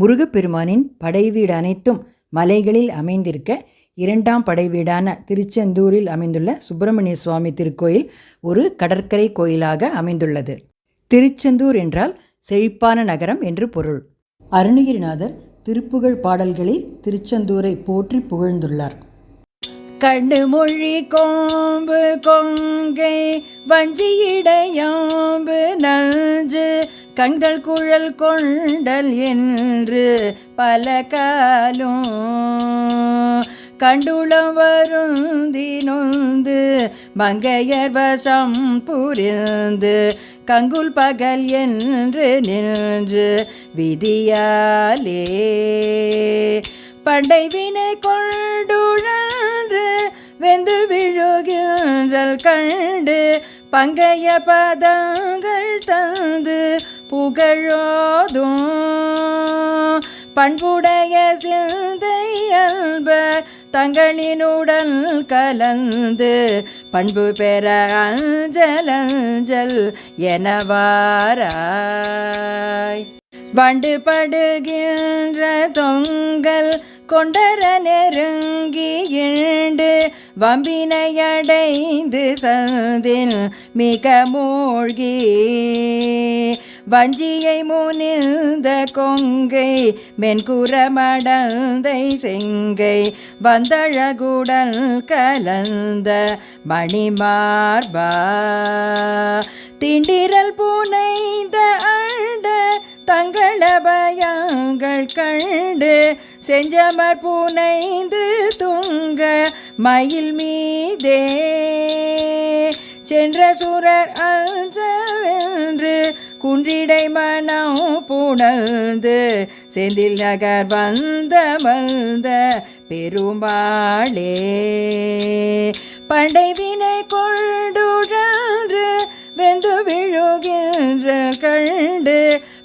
முருகப்பெருமானின் படைவீடு அனைத்தும் மலைகளில் அமைந்திருக்க இரண்டாம் படைவீடான திருச்செந்தூரில் அமைந்துள்ள சுப்பிரமணிய சுவாமி திருக்கோயில் ஒரு கடற்கரை கோயிலாக அமைந்துள்ளது. திருச்செந்தூர் என்றால் செழிப்பான நகரம் என்று பொருள். அருணகிரிநாதர் திருப்புகழ் பாடல்களில் திருச்செந்தூரை போற்றி புகழ்ந்துள்ளார். கண்டு மொழி கோம்பு கொங்கை வஞ்சியிடையாம்பு நஞ்சு கண்கள் குழல் கொண்டல் என்று பல காலும். கண்டுளம் வருந்தி நொந்து மங்கையர் வசம் புரிந்து கங்குல் பகல் என்று நின்று விதியாலே. பண்டை வினை கொண்டுழ வெந்து விழுகின்றல் கண்டு பங்கைய பதங்கள் தந்து புகழோதும். பண்புடைய சிந்தை சிந்தையல்பர் தங்களினுடன் கலந்து பண்பு பெற அஞ்சலஞ்சல் எனவாராய். வண்டு படுகின்ற தொங்கல் கொண்டர நெருங்கி இண்டு வம்பினையடைந்து சந்தில் மிக மூழ்கி. வஞ்சியை முனிந்த கொங்கை மென்குரமடந்தை செங்கை வந்தழகுடல் கலந்த மணிமார்பா. திண்டிரல் புனைந்த அண்ட தங்கள பயங்கள் கண்டு செஞ்சமர் புனைந்து துங்க மயில் மீதே. சென்ற சுரர் அஞ்சவென்று குன்றிடை மனம் புணர்ந்து செந்தில் நகர் வந்த வந்த பெருமாளே பண்டை வினை கொண்டுழன்று வெந்து விழுகின்ற கண்டு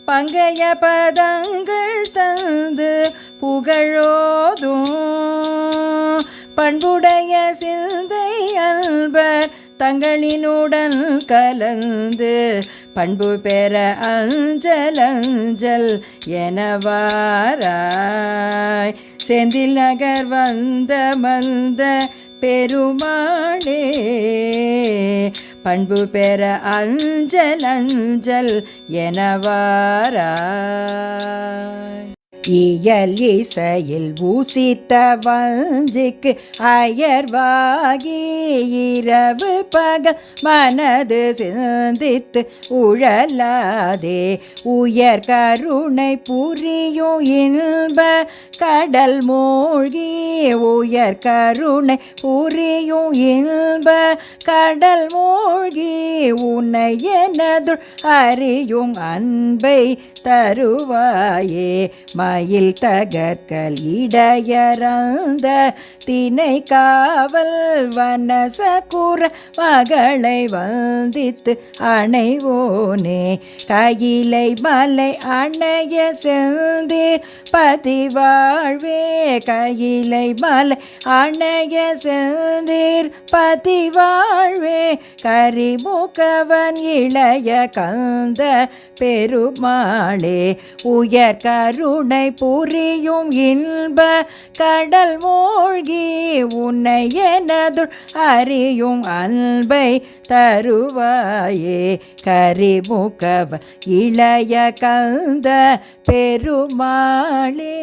பங்கைய பதங்கள் தந்து புகழோதும். பண்புடைய சிந்தை அல்பர் தங்களினுடன் கலந்து பண்பு பெற அஞ்சல் அஞ்சல் எனவாராய். செந்தில் நகர் வந்த மந்த பெருமாளே பண்பு பெற அஞ்சல் அஞ்சல் எனவாராய். இயல் இசையில் ஊசித்த வஞ்சிக்கு அயர்வாகி இரவு பகல் மனது சிந்தித்து உழலாதே. உயர் கருணை புரியும் இன்ப கடல் மூழ்கி உயர் கருணை புரியும் இன்ப கடல் மூழ்கி உன்னை எனது அறியும் அன்பை தருவாயே. வாயில் தகற்கல் இடையறந்த தினை காவல் வனசகுர மகளை வந்தித்து அணைவோனே. கையிலை மலை அணைய செந்தீர் பதிவாழ்வே. கையிலை மலை அணைய செந்தீர் பதிவாழ்வே. கரிமுகவன் இளைய கந்த பெருமாளே. உயர் கருணை புரியும் இன்ப கடல் மூழ்கி உன்னை எனதுள் அறியும் அன்பை தருவாயே. கரிமுகவ இளைய கந்த பெருமாளே.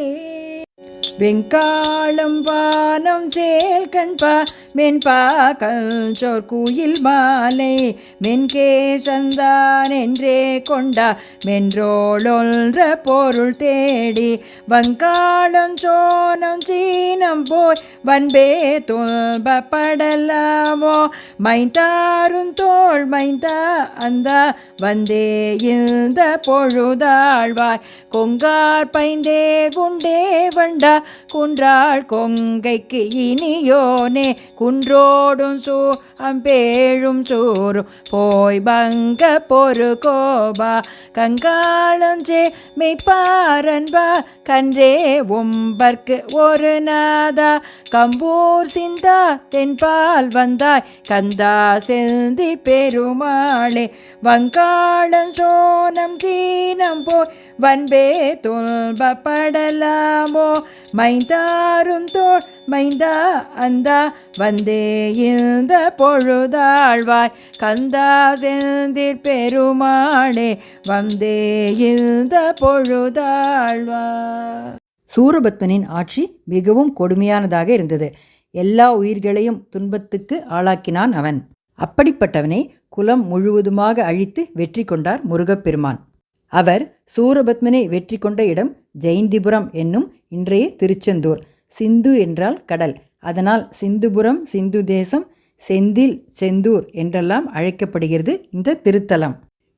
வெங்காளம் வானம் சேல் கண்பா மென்பாக்கல் சொற்குயில் மாலை. மென்கே சந்தான் என்றே கொண்டா மென்றோளொன்ற பொருள் தேடி. வங்காளம் சோனம் சீனம் போய் வன்பே துன்பப்படலாமோ மைந்தாரும் தோல் மைந்தா அந்த வந்தே இந்த பொழுதாழ்வாய். கொங்கார் பைந்தே குண்டே வண்டா குன்றாள் கொங்கைக்கு இனியோனே குன்றோடும் சூ அம்பேழும் சூரும் போய் பங்க பொறு கோபா கங்காளஞ்சே மெய்ப்பாரன்பா கன்றே உம்பர்க்கு ஒரு நாதா. கம்பூர் சிந்தா தென்பால் வந்தாய் கந்தா செந்தி பெருமாளே. வங்காளம் சோனம் தீனம் போய் வன்பே தொல்பப்படலாமோ மைந்தாருந்தோள் மைந்தா அந்தா வந்தே இந்த பொழுதாழ்வாய். கந்தா செந்திற் பெருமானே வந்தே இந்த பொழுதாழ்வாய். சூரபத்மனின் ஆட்சி மிகவும் கொடுமையானதாக இருந்தது. எல்லா உயிர்களையும் துன்பத்துக்கு ஆளாக்கினான் அவன். அப்படிப்பட்டவனை குலம் முழுவதுமாக அழித்து வெற்றி கொண்டார் முருகப்பெருமான். அவர் சூரபத்மனை வெற்றி கொண்ட இடம் ஜெயந்திபுரம் என்னும் இன்றைய திருச்செந்தூர். சிந்து என்றால் கடல். அதனால் சிந்துபுரம் சிந்து தேசம் செந்தில் செந்தூர் என்றெல்லாம் அழைக்கப்படுகிறது இந்த திருத்தலம்.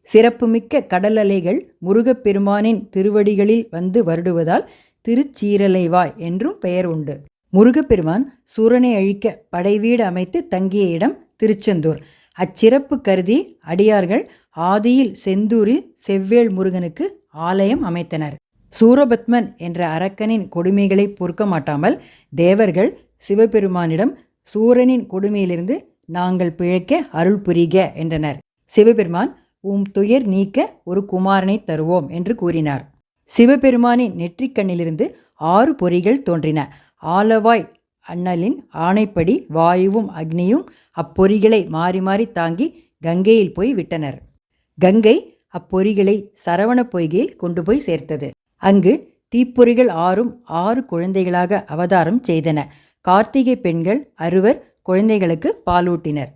சிறப்புமிக்க கடல் அலைகள் முருகப்பெருமானின் திருவடிகளில் வந்து வருடுவதால் திருச்சீரலைவாய் என்றும் பெயர் உண்டு. முருகப்பெருமான் சூரனை அழிக்க படைவீடு அமைத்து தங்கிய இடம் திருச்செந்தூர். அச்சிறப்பு கருதி அடியார்கள் ஆதியில் செந்தூரில் செவ்வேள் முருகனுக்கு ஆலயம் அமைத்தனர். சூரபத்மன் என்ற அரக்கனின் கொடுமைகளை பொறுக்க மாட்டாமல் தேவர்கள் சிவபெருமானிடம் சூரனின் கொடுமையிலிருந்து நாங்கள் பிழைக்க அருள் புரிக என்றனர். சிவபெருமான் உம் துயர் நீக்க ஒரு குமாரனை தருவோம் என்று கூறினார். சிவபெருமானின் நெற்றிக்கண்ணிலிருந்து ஆறு பொறிகள் தோன்றின. ஆலவாய் அண்ணலின் ஆணைப்படி வாயுவும் அக்னியும் அப்பொறிகளை மாறி மாறி தாங்கி கங்கையில் போய் விட்டனர். கங்கை அப்பொறிகளை சரவண பொய்கையில் கொண்டு போய் சேர்த்தது. அங்கு தீப்பொறிகள் ஆறும் ஆறு குழந்தைகளாக அவதாரம் செய்தன. கார்த்திகை பெண்கள் அறுவர் குழந்தைகளுக்கு பாலூட்டினர்.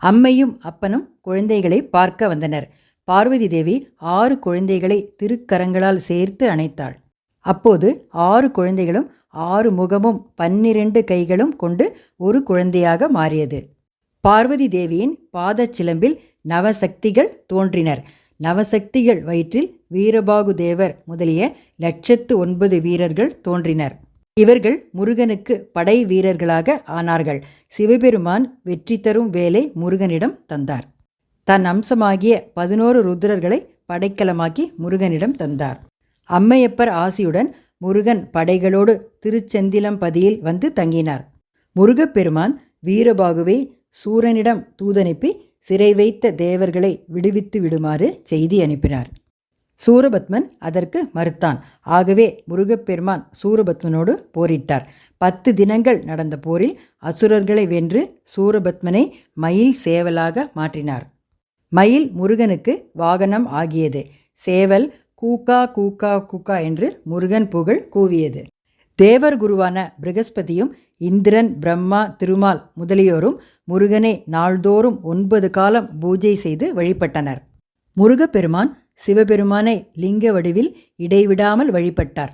அம்மையும் அப்பனும் குழந்தைகளை பார்க்க வந்தனர். பார்வதி தேவி ஆறு குழந்தைகளை திருக்கரங்களால் சேர்த்து அணைத்தாள். அப்போது ஆறு குழந்தைகளும் ஆறு முகமும் பன்னிரண்டு கைகளும் கொண்டு ஒரு குழந்தையாக மாறியது. பார்வதி தேவியின் பாதச்சிலம்பில் நவசக்திகள் தோன்றினர். நவசக்திகள் வயிற்றில் வீரபாகு தேவர் முதலிய லட்சத்து ஒன்பது வீரர்கள் தோன்றினர். இவர்கள் முருகனுக்கு படை வீரர்களாக ஆனார்கள். சிவபெருமான் வெற்றி தரும் வேலை முருகனிடம் தந்தார். தன் அம்சமாகிய பதினோரு ருத்ரர்களை படைக்கலமாக்கி முருகனிடம் தந்தார். அம்மையப்பர் ஆசியுடன் முருகன் படைகளோடு திருச்செந்திலம்பதியில் வந்து தங்கினார். முருகப்பெருமான் வீரபாகுவை சூரனிடம் தூதனுப்பி சிறை வைத்த தேவர்களை விடுவித்து விடுமாறு செய்தி அனுப்பினார். சூரபத்மன் அதற்கு மறுத்தான். ஆகவே முருகப்பெருமான் சூரபத்மனோடு போரிட்டார். பத்து தினங்கள் நடந்த போரில் அசுரர்களை வென்று சூரபத்மனை மயில் சேவலாக மாற்றினார். மயில் முருகனுக்கு வாகனம் ஆகியது. சேவல் கூக்கா கூக்கா கூக்கா என்று முருகன் புகழ் கூவியது. தேவர் குருவான பிருகஸ்பதியும் இந்திரன் பிரம்மா திருமால் முதலியோரும் முருகனை நாள்தோறும் ஒன்பது காலம் பூஜை செய்து வழிபட்டனர். முருகப்பெருமான் சிவபெருமானை லிங்க வடிவில் இடைவிடாமல் வழிபட்டார்.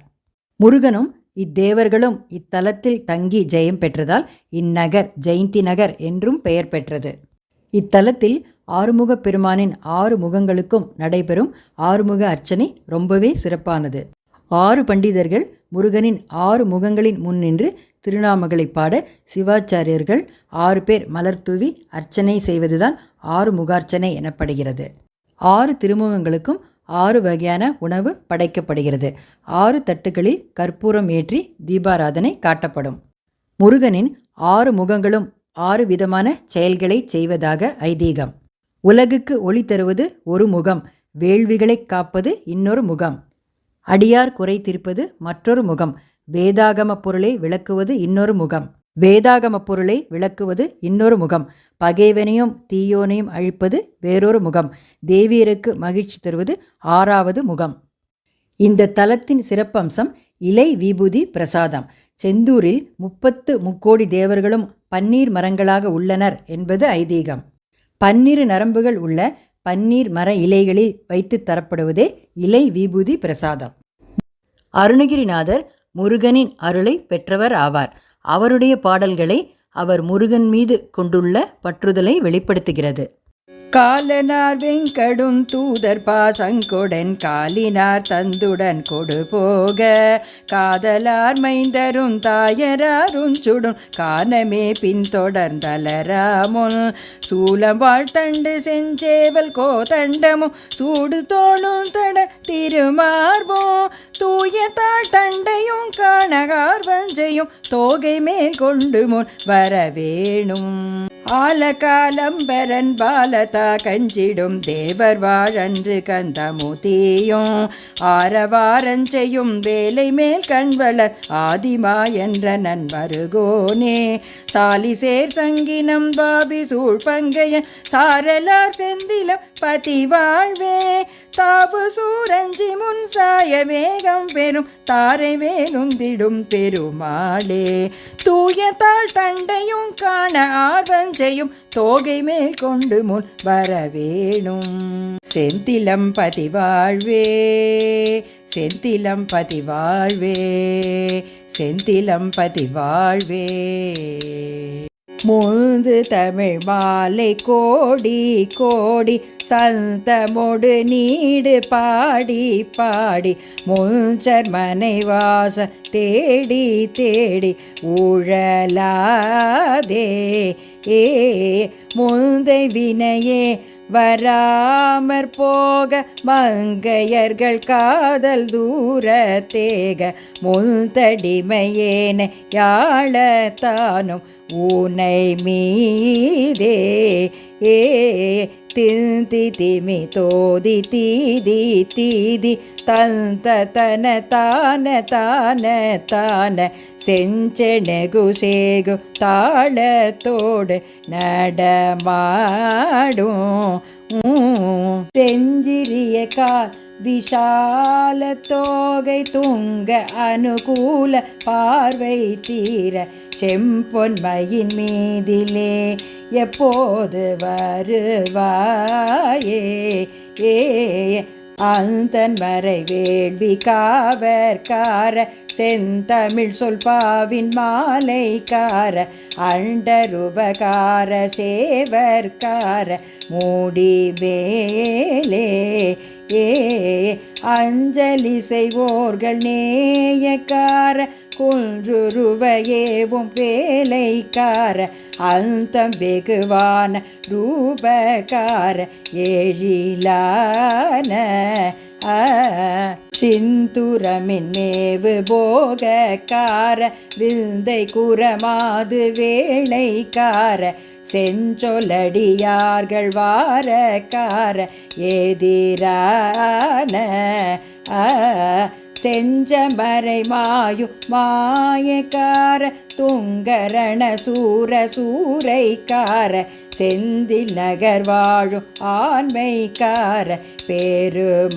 முருகனும் இத்தேவர்களும் இத்தலத்தில் தங்கி ஜெயம் பெற்றதால் இந்நகர் ஜெயந்தி நகர் என்றும் பெயர் பெற்றது. இத்தலத்தில் ஆறுமுகப் பெருமானின் ஆறு முகங்களுக்கும் நடைபெறும் ஆறுமுக அர்ச்சனை ரொம்பவே சிறப்பானது. ஆறு பண்டிதர்கள் முருகனின் ஆறு முகங்களின் முன் நின்று திருநாமங்களை பாட சிவாச்சாரியர்கள் ஆறு பேர் மலர் தூவி அர்ச்சனை செய்வதுதான் ஆறு முகார்ச்சனை எனப்படுகிறது. ஆறு திருமுகங்களுக்கும் ஆறு வகையான உணவு படைக்கப்படுகிறது. ஆறு தட்டுகளில் கற்பூரம் ஏற்றி தீபாராதனை காட்டப்படும். முருகனின் ஆறு முகங்களும் ஆறு விதமான செயல்களை செய்வதாக ஐதீகம். உலகுக்கு ஒளி தருவது ஒரு முகம் வேள்விகளை காப்பது இன்னொரு முகம். அடியார் குறை தீர்ப்பது மற்றொரு முகம். வேதாகம பொருளை விளக்குவது இன்னொரு முகம். வேதாகம பொருளை விளக்குவது இன்னொரு முகம். பகைவனையும் தீயோனையும் அழிப்பது வேறொரு முகம். தேவியருக்கு மகிழ்ச்சி தருவது ஆறாவது முகம். இந்த தலத்தின் சிறப்பம்சம் இலை விபூதி பிரசாதம். செந்தூரில் முப்பத்து முக்கோடி தேவர்களும் பன்னீர் மரங்களாக உள்ளனர் என்பது ஐதீகம். பன்னிரு நரம்புகள் உள்ள பன்னீர் மர இலைகளில் வைத்து தரப்படுவதே இலை விபூதி பிரசாதம். அருணகிரிநாதர் முருகனின் அருளை பெற்றவர் ஆவார். அவருடைய பாடல்களை அவர் முருகன் மீது கொண்டுள்ள பற்றுதலை வெளிப்படுத்துகிறது. காலனார் வெங்கடும் தூதர் பாசங்கொடன் காலினார் தந்துடன் கொடு போக. காதலார் மைந்தரும் தாயராரும் சுடும் காணமே பின்தொடர்ந்தலராமுன் சூலம் வாழ்த்தண்டு செஞ்சேவல் கோதண்டமும் சூடு தோளும் தட திருமார்போ தூய தாழ் தண்டையும் காணகார் வஞ்சையும் தோகை மேல் கொண்டு முன் வரவேணும். ஆலகாலம்பரன் பாலத கஞ்சிடும் தேவர் வாழன்று கந்தமுதியும். ஆரவாரஞ்செய்யும் வேலை மேல் கண்வள ஆதிமா என்ற நன்மருகோனே சாலிசேர் சங்கினம் பாபி சூழ் பங்கைய சாரலார் செந்தில பதி வாழ்வே தாவு சூரஞ்சி முன் சாய வேகம் பெறும் தாரை வேலுந்திடும் பெருமாளே. தூய தண்டையும் காண ஆர்வஞ்செய்யும் தோகை மேல் கொண்டு முன் வரவேணும். செந்திலம் பதிவாழ்வே செந்திலம் பதிவாழ்வே செந்திலம் பதிவாழ்வே. முந்து தமிழ் மாலை கோடி கோடி சந்தமொடு நீடு பாடி பாடி முஞ்சர் மனைவாச தேடி தேடி ஊழலாதே. ஏ முந்தை வினையே வராமற் போக மங்கையர்கள் காதல் தூர தேக முந்தடிமையேன யாழத்தானும் ஊனை மீதே ஏ திந்தி திமி தோதி தீதி தீதி தந்த தன தான தான தான செஞ்செனகு சேகு தாளத்தோடு நடமாடும் செஞ்சிறிய கால் விஷால தோகை துங்க அனுகூல பார்வை தீர செம்பொன்மையின் மீதிலே எப்போது வருவாயே? ஏ அந்தன் வரை வேள்வி காவற்கார செந்தமிழ் சொல்பாவின் மாலைக்கார அண்டருபகார சேவர்கார மூடி மேலே ஏ அஞ்சலி செய்வோர்கள் நேயக்கார குன்றுருவையேவும் வேலைக்கார அந்தம் வெகுவான ரூபக்கார ஏழிலான சிந்துரமின் மேவு போகக்கார விந்தை குரமாது வேளைக்கார செஞ்சொலடியார்கள் வாரக்கார எதிரான செஞ்சமரை மாயு மாயக்கார துங்கரண சூர சூரைக்கார செந்தில் நகர் வாழும் ஆண்மைக்கார பெருமாளே.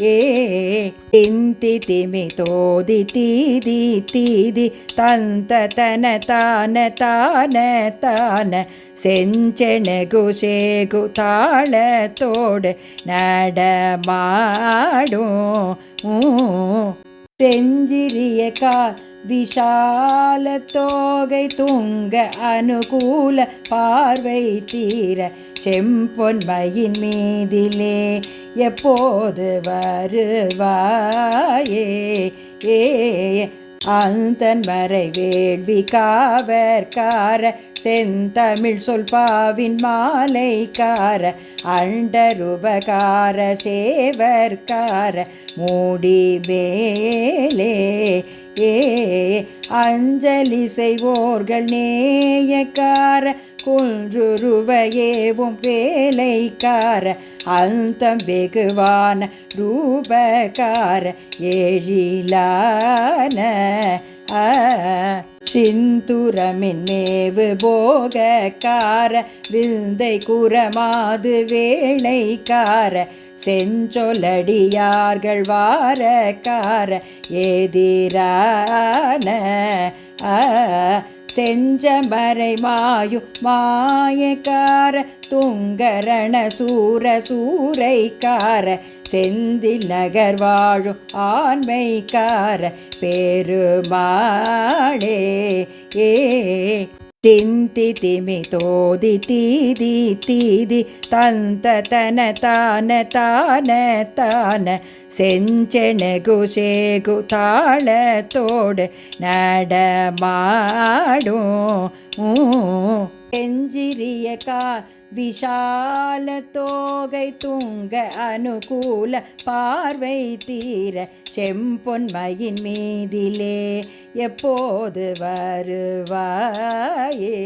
ஏ திந்தி திமி தோதி தீதி தீதி தந்த தன தான தான தான செஞ்செனகு சேகு தாளத்தோடு நடமாடும். செஞ்சிறிய கால் விஷால தோகை தூங்க அனுகூல பார்வை தீர செம்பொன்மையின் மீதிலே எப்போது வருவாயே? ஏ அந்தன் மறை வேள்வி காவற்கார செந்தமிழ் சொல்பாவின் மாலைக்கார அண்டருபகார சேவர்கார மூடி மேலே ஏ அஞ்சலி செய்வோர்கள் நேயக்கார குன்றுருவையேவும் வேலைக்கார அந்தம் வெகுவான ரூபக்கார ஏழிலான சிந்துரமின் மேவு போகக்கார விந்தை குரமாது வேளைக்கார செஞ்சொலடியார்கள் வாரக்கார எதிரான செஞ்சமரை மாயு மாயக்கார துங்கரண சூர சூரைக்கார செந்தில் நகர் வாழும் ஆண்மைக்கார பெருமாளே ஏ திந்தி திமி தோதி தீதி தீதி தந்த தன தான தான தான செஞ்செனகு சேகு தாளத்தோடு நடமாடும். செஞ்சிறிய கால் விஷால தோகை தூங்க அனுகூல பார்வை தீர செம்பொன்மையின் மீதிலே எப்போது வருவாயே?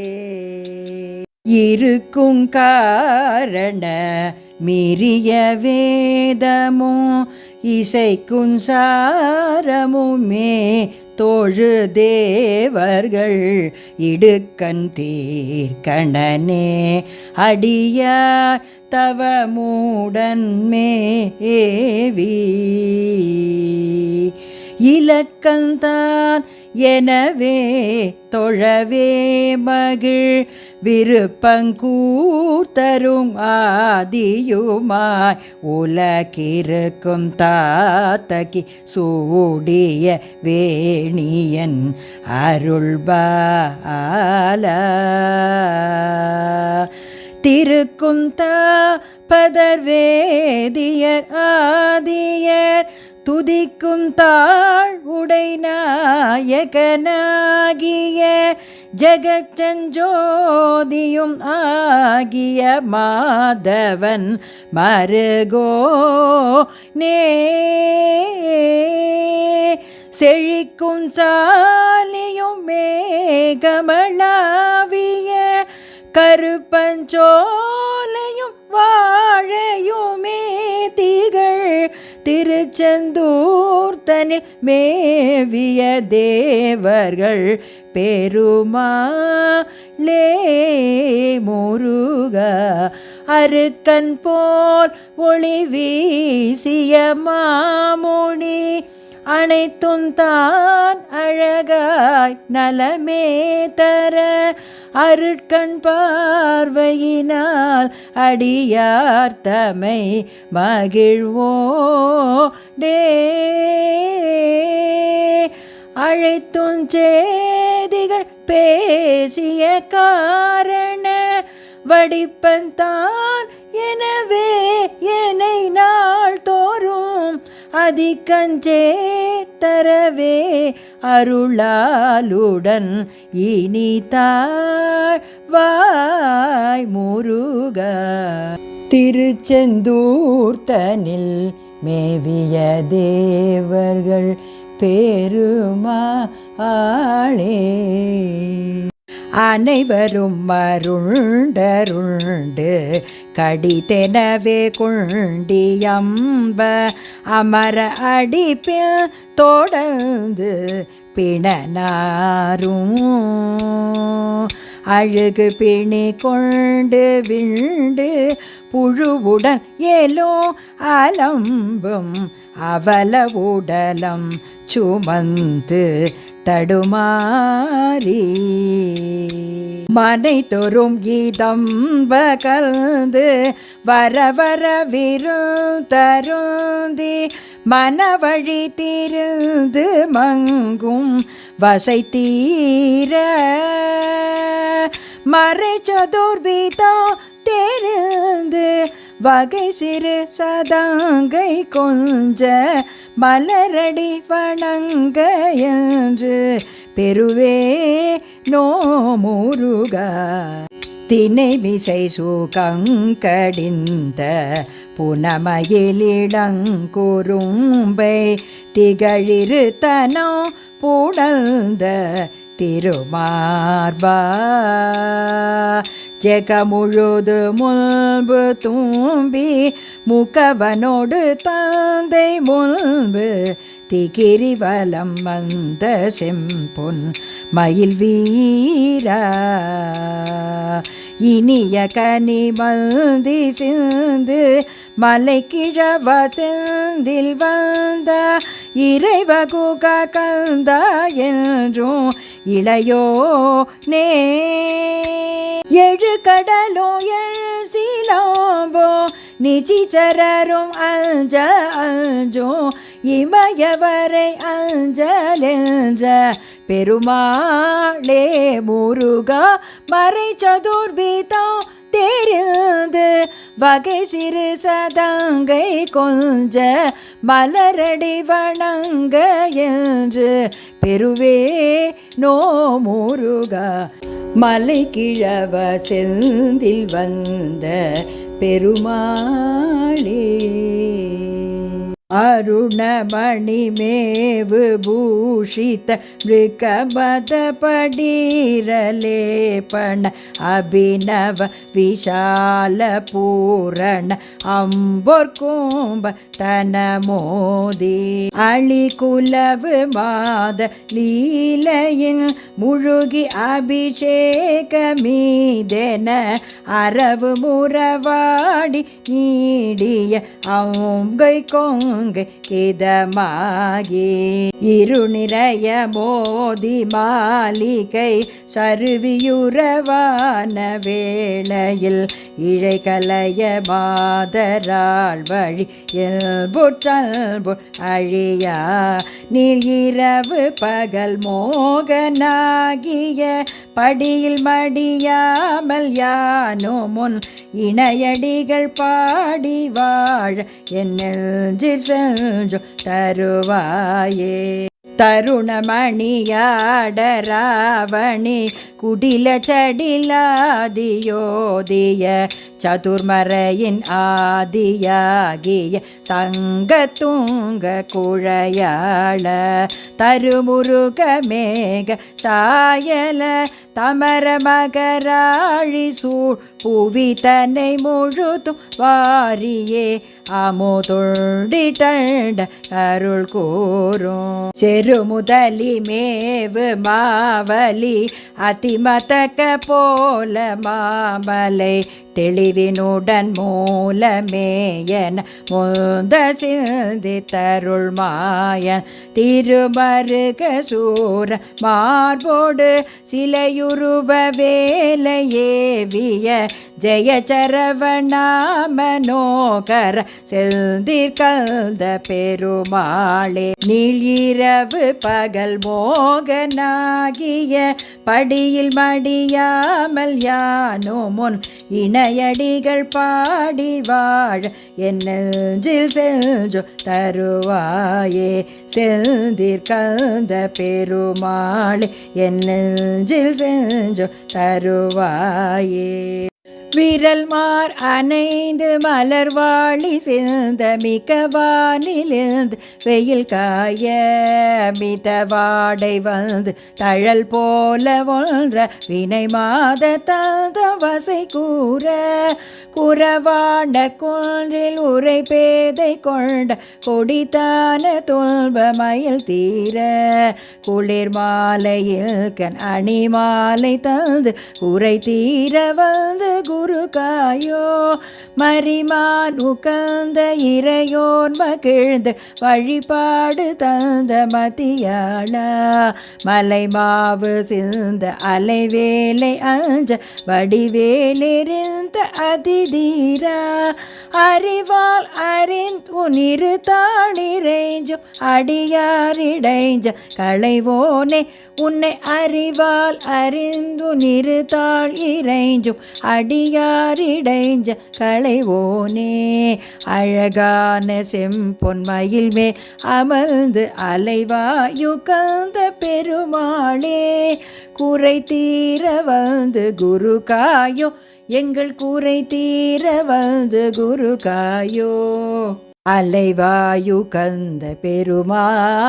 இருக்கும் காரண மீறிய வேதமும் இசைக்கும் சாரமுமே தோழு தேவர்கள் இடுக்கண் தீர்க்கணனே அடியார் தவமூடன் மேவி இலக்கந்தான். எனவே தொழவே மகிழ் விருப்பங்கூர்த்தரும் ஆதியுமாய். உலகிருக்கும் தாத்தகி சூடிய வேணியன் அருள்பால. திருக்குந்தா பதர் வேதியர் ஆதியர் துதிக்கும் தாழ் உடை நாயகனாகிய ஜெகச்சஞ்சோதியும் ஆகிய மாதவன் மருகோ நே. செழிக்கும் சாலியும் மேகமளாவிய கருப்பஞ்சோலையும் வாழையுமே திகழ் திருச்செந்தூர்த்தனில் மேவிய தேவர்கள் பெருமாளே முருக அருக்கன் போல் ஒளி வீசிய மாமுனி. அனைத்தும் தான் அழகாய் நலமே தர அருட்கண் பார்வையினால் அடியார் தமை மகிழ்வோ டே. அழைத்தும் சேதிகள் பேசிய காரண வடிப்பன் தான் எனவே என்னை நாள் தோறும் அதிகஞ்சே தரவே அருளாலுடன் இனி தாழ்வாய் முருக. திருச்செந்தூர்த்தனில் மேவிய தேவர்கள் பெருமா ஆளே அனைவரும் மருண்டருண்டு கடிதெனவே குண்டியம்ப அமர அடிப்பில் தொடர்ந்து பிணனாரும். அழுகு பிணி கொண்டு விண்டு புழுவுடன் ஏலோ அலம்பும் அவல உடலம் சுமந்து தடுமாறி. மனை தொறும் கீதம் பகர்ந்து வர வர விருந்தருந்தி மனவழி திருந்து மங்கும் வசை தீர. மறை சதுர்விதம் தெரிந்து வகை சிறு சதாங்கை கொஞ்ச மலரடி வணங்க என்று பெருவே நோ முருக தினை விசை சூகங்கடிந்த புனமயிலிடங்குறும்பை திகழிரு தனம் புடழ்ந்த திருமார்பா. ஜெக முழுது முன்பு தூம்பி முகவனோடு தந்தை முன்பு திகிரி வலம் வந்த செம்பொன் மயில் வீரா. இனிய கனி மல்தி சிந்து மலை கிழவ வந்த இறைவகுக கந்த என்றும் இளையோ நே. எழு கடலோ எழு சீலாம்போ நிச்சிச்சரரும் அஞ்ச அஞ்சோ இமயவரை அஞ்சலென்ற பெருமாளே முருகா மறை சதுர்விதம் தெரிந்து வகை சிறு சதங்கை கொஞ்ச மலரடி வணங்க என்று. பெருவே நோ முருகா மலை கிழவ செந்தில் வந்த பெருமாளே. அருணமணிமேவு பூஷித மிருகபத படீரலேபண அபிநவ விஷால பூரண அம்பொற்கோம்ப தனமோதி அழிகுலவு மாத லீலையின் முழுகி அபிஷேகமீதென அரவு முறவாடி நீடிய அங்கை கொங்க கிதமாகி இரு நிறைய மோதி மாளிகை சருவியுறவான வேளையில் இழை கலைய மாதராள் வழி இயல்புற்றல்பு அழியா நீரவு பகல் மோகனாகிய படியில் மடியாமல் யானோ முன் இணையடிகள் பாடி வாழ என் நெஞ்சில் செஞ்சு தருவாயே. தருணமணியாடராவணி குடில சடிலாதியோதிய சதுர்மறையின் ஆதியாகிய சங்கத்துங்க குழையாள தருமுருக மேக சாயல தமர மகராழி சூழ் புவி தன்னை முழுதும் வாரியே அமுதுண்டிட்ட அருள் கூறும். செரு முதலி மேவு மாவலி அதிமதக்க போல மாமலை தெளிவினுடன் மூலமேயன் முந்த சிந்தி தருள் மாயன். திருமருக சூர மார்போடு சிலையுருவ வேலையேவிய ஜெய சரவணாமனோகர செந்திற்கந்த பெருமாளே நீளிரவு பகல் மோகனாகிய படியில் மடியாமல் யானோ முன் இணையடிகள் பாடி வாழ என் நெஞ்சில் செஞ்சு தருவாயே செந்திற்கந்த பெருமாளே என் நெஞ்சில் செஞ்சு தருவாயே. விரல் மார் அணைந்து மலர்வாழி சிந்த மிக வானிலிருந்து வெயில் காய மித வாடை வந்து தழல் போல ஒன்ற வினை மாத தந்த வசை கூற குறவாண்ட கொன்றில் உரை பேதை கொண்ட கொடித்தான தொல்ப மயில் தீர குளிர் மாலையில் கண் அணி மாலை தந்து உரை தீர வந்து குரு முருகாயோ மரிமான் உகந்த இறையோன் மகிழ்ந்து வழிபாடு தந்த மதியாளா? மலைமாவு சிந்த அலைவேலை அஞ்ச வடிவேலிருந்த அதிதீரா? அறிவால் அறிந்துனிரு தாளிரைஞ்சும் அடியாரிடைஞ்ச களைவோனே உன்னை அறிவால் அறிந்து நிறுத்தாள் இறைஞ்சும் அடியாரிடைஞ்ச களைவோனே. அழகான செம்பொன்மயில் மேல் அமர்ந்து அலைவாயு கந்த பெருமாளே குறை தீர வந்து குரு காயோ எங்கள் கூரை தீர வந்து குரு காயோ. அலைவாயு கந்த பெருமாளே.